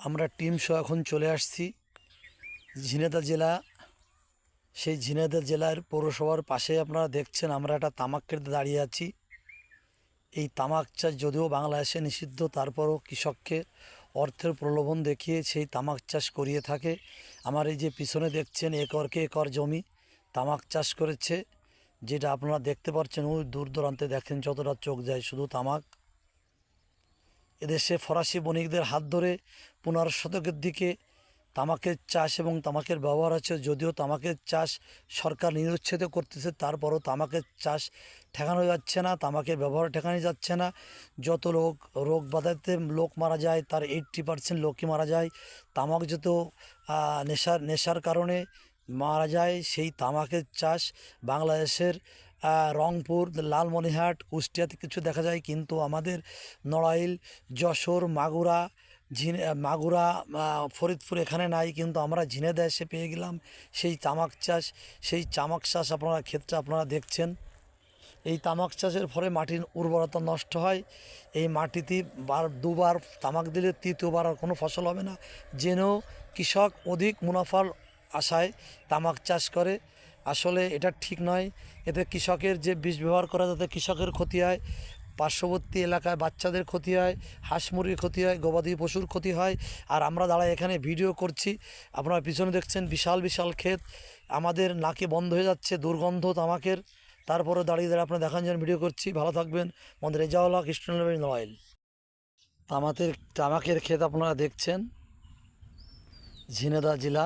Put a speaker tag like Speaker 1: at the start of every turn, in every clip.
Speaker 1: আমরা টিম সহ এখন চলে আসছি। ঝিনেদা জেলা, সেই ঝিনেদা জেলার পৌরসভার পাশে আপনারা দেখছেন আমরা একটা তামাক খেতে দাঁড়িয়ে আছি। এই তামাক চাষ যদিও বাংলাদেশে নিষিদ্ধ, তারপরও কৃষককে অর্থের প্রলোভন দেখিয়ে সেই তামাক চাষ করিয়ে থাকে। আমার এই যে পিছনে দেখছেন একরকে একর জমি তামাক চাষ করেছে, যেটা আপনারা দেখতে পাচ্ছেন, ওই দূর দূরান্তে দেখেন যতটা চোখ যায় শুধু তামাক। এদেশে ফরাসি বণিকদের হাত ধরে পনেরো শতকের দিকে তামাকের চাষ এবং তামাকের ব্যবহার আছে। যদিও তামাকের চাষ সরকার নিরুচ্ছেদ করতেছে, তারপরও তামাকের চাষ ঠেকানো যাচ্ছে না, তামাকের ব্যবহার ঠেকানো যাচ্ছে না। যত লোক রোগ বাধাতে লোক মারা যায়, তার এইট্টি পার্সেন্ট লোকই মারা যায়। তামাক যত নেশার নেশার কারণে মারা যায়, সেই তামাকের চাষ বাংলাদেশের রংপুর, লালমনিরহাট, কুষ্টিয়াতে কিছু দেখা যায়, কিন্তু আমাদের নড়াইল, যশোর, মাগুরা, ঝিনে মাগুরা ফরিদপুর এখানে নাই, কিন্তু আমরা ঝিনেদা এসে পেয়ে গেলাম। সেই তামাক চাষ, সেই তামাক চাষ আপনারা ক্ষেত্রে আপনারা দেখছেন। এই তামাক চাষের ফলে মাটির উর্বরতা নষ্ট হয়। এই মাটিতে বার, দুবার তামাক দিলে তৃতীয়বার আর কোনো ফসল হবে না। যেন কৃষক অধিক মুনাফার আশায় তামাক চাষ করে। আসলে এটা ঠিক নয়। এতে কৃষকের যে বিষ ব্যবহার করা যাতে কৃষকের ক্ষতি হয়, পার্শ্ববর্তী এলাকায় বাচ্চাদের ক্ষতি হয়, হাঁস মুরগির ক্ষতি হয়, গবাদি পশুর ক্ষতি হয়, আর আমরা দাঁড়ায় এখানে ভিডিও করছি। আপনারা পিছনে দেখছেন বিশাল বিশাল ক্ষেত। আমাদের নাকে বন্ধ হয়ে যাচ্ছে দুর্গন্ধ তামাকের। তারপরে দাঁড়িয়ে দাঁড়িয়ে আপনারা দেখান যেন ভিডিও করছি। ভালো থাকবেন। আমাদের রেজাউল্লাহ কৃষ্ণনবী অয়েল তামাকের তামাকের ক্ষেত আপনারা দেখছেন। ঝিনেদা জেলা।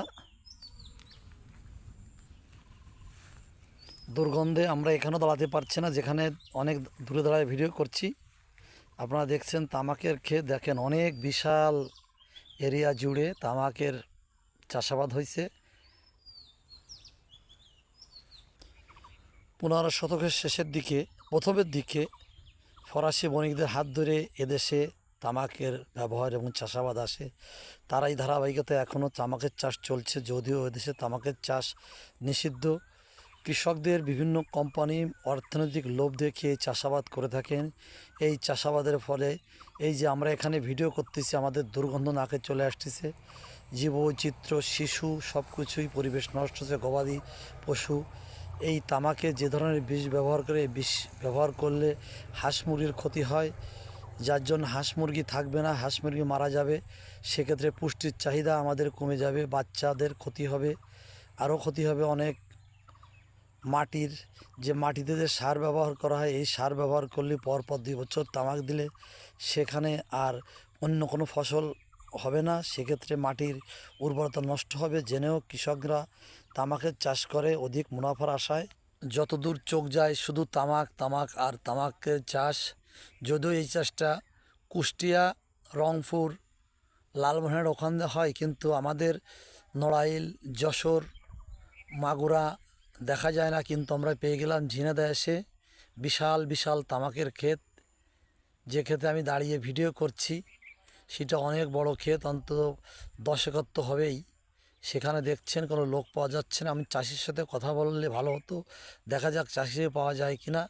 Speaker 1: দুর্গন্ধে আমরা এখানেও দাঁড়াতে পারছি না, যেখানে অনেক দূরে দাঁড়ায় ভিডিও করছি। আপনারা দেখছেন তামাকের ক্ষেত, দেখেন অনেক বিশাল এরিয়া জুড়ে তামাকের চাষাবাদ হয়েছে। পনেরো শতকের শেষের দিকে, প্রথমের দিকে ফরাসি বণিকদের হাত ধরে এদেশে তামাকের ব্যবহার এবং চাষাবাদ আসে। তারাই ধারাবাহিকতায় এখনও তামাকের চাষ চলছে, যদিও এদেশে তামাকের চাষ নিষিদ্ধ। কৃষকদের বিভিন্ন কোম্পানি অর্থনৈতিক লোভ দেখিয়ে চাষাবাদ করে থাকেন। এই চাষাবাদের ফলে এই যে আমরা এখানে ভিডিও করতেছি, আমাদের দুর্গন্ধ নাকে চলে আসতেছে। জীববৈচিত্র্য, শিশু সব কিছুই পরিবেশ নষ্ট হচ্ছে, গবাদি পশু। এই তামাকে যে ধরনের বিষ ব্যবহার করে বিষ ব্যবহার করলে হাঁস মুরগির ক্ষতি হয়। যার জন্য হাঁস মুরগি থাকবে না, হাঁস মুরগি মারা যাবে। সেক্ষেত্রে পুষ্টির চাহিদা আমাদের কমে যাবে, বাচ্চাদের ক্ষতি হবে, আরও ক্ষতি হবে অনেক। মাটির যে মাটিতে যে সার ব্যবহার করা হয়, এই সার ব্যবহার করলে পরপর দুই বছর তামাক দিলে সেখানে আর অন্য কোনো ফসল হবে না। সেক্ষেত্রে মাটির উর্বরতা নষ্ট হবে। জেনেও কৃষকরা তামাকের চাষ করে অধিক মুনাফার আশায়। যতদূর চোখ যায়, শুধু তামাক তামাক আর তামাকের চাষ। যদিও এই চাষটা কুষ্টিয়া, রংপুর, লালমোহনের ওখানে হয়, কিন্তু আমাদের নড়াইল, যশোর, মাগুরা দেখা যায় না, কিন্তু আমরা পেয়ে গেলাম ঝিনেদা এসে বিশাল বিশাল তামাকের ক্ষেত। যে ক্ষেতে আমি দাঁড়িয়ে ভিডিও করছি, সেটা অনেক বড় ক্ষেত, অন্তত দশকত্ব হবেই। সেখানে দেখছেন, কোনো লোক পাওয়া যাচ্ছে না। আমি চাষির সাথে কথা বললে ভালো হতো। দেখা যাক চাষি পাওয়া যায় কি না